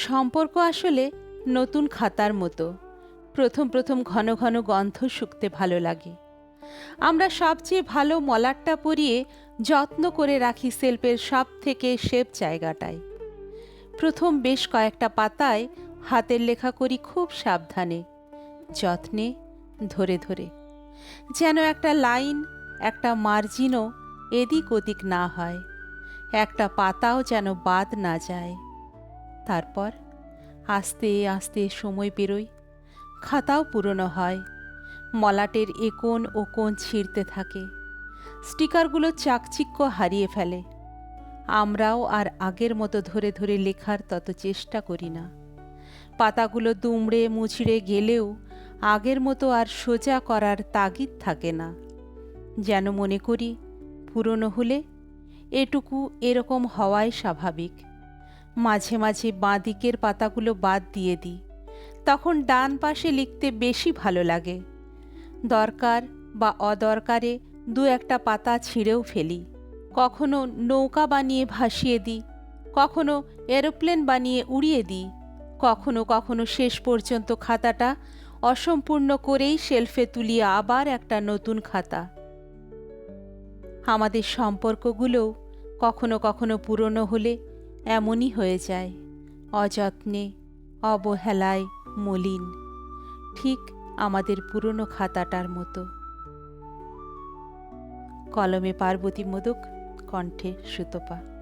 সম্পর্ক আসলে নতুন খাতার মতো। প্রথম প্রথম ঘন ঘন গন্ধ শুকতে ভালো লাগে। আমরা সবচেয়ে ভালো মলাটটা পরিয়ে যত্ন করে রাখি সেলফের সব থেকে শেপ জায়গাটায়। প্রথম বেশ কয়েকটা পাতায় হাতের লেখা করি খুব সাবধানে, যত্নে, ধরে ধরে। যেন একটা লাইন, একটা মার্জিনও এদিক ওদিক না হয়। একটা পাতাও যেন বাদ না যায়। তারপর আস্তে আস্তে সময় বেরোয়, খাতাও পুরনো হয়, মলাটের একোণ ও কোণ ছিঁড়তে থাকে, স্টিকারগুলো চাকচিক্য হারিয়ে ফেলে। আমরাও আর আগের মতো ধরে ধরে লেখার তত চেষ্টা করি না। পাতাগুলো দুমড়ে মুচড়ে গেলেও আগের মতো আর সোজা করার তাগিদ থাকে না। যেন মনে করি, পুরনো হলে এটুকু এরকম হওয়াই স্বাভাবিক। মাঝে মাঝে বাঁ দিকের পাতাগুলো বাদ দিয়ে দিই। তখন ডান পাশে লিখতে বেশি ভালো লাগে। দরকার বা অদরকারে দু একটা পাতা ছিঁড়েও ফেলি। কখনো নৌকা বানিয়ে ভাসিয়ে দিই। কখনো এরোপ্লেন বানিয়ে উড়িয়ে দিই। কখনো কখনো শেষ পর্যন্ত খাতাটা অসম্পূর্ণ করেই শেলফে তুলিয়ে আবার একটা নতুন খাতা। আমাদের সম্পর্কগুলোও কখনো কখনো পুরনো হলে এমনই হয়ে যায়, অযত্নে, অবহেলায়, মলিন, ঠিক আমাদের পুরনো খাতাটার মতো। কলমে পার্বতী মোদক, কণ্ঠে সুতপা।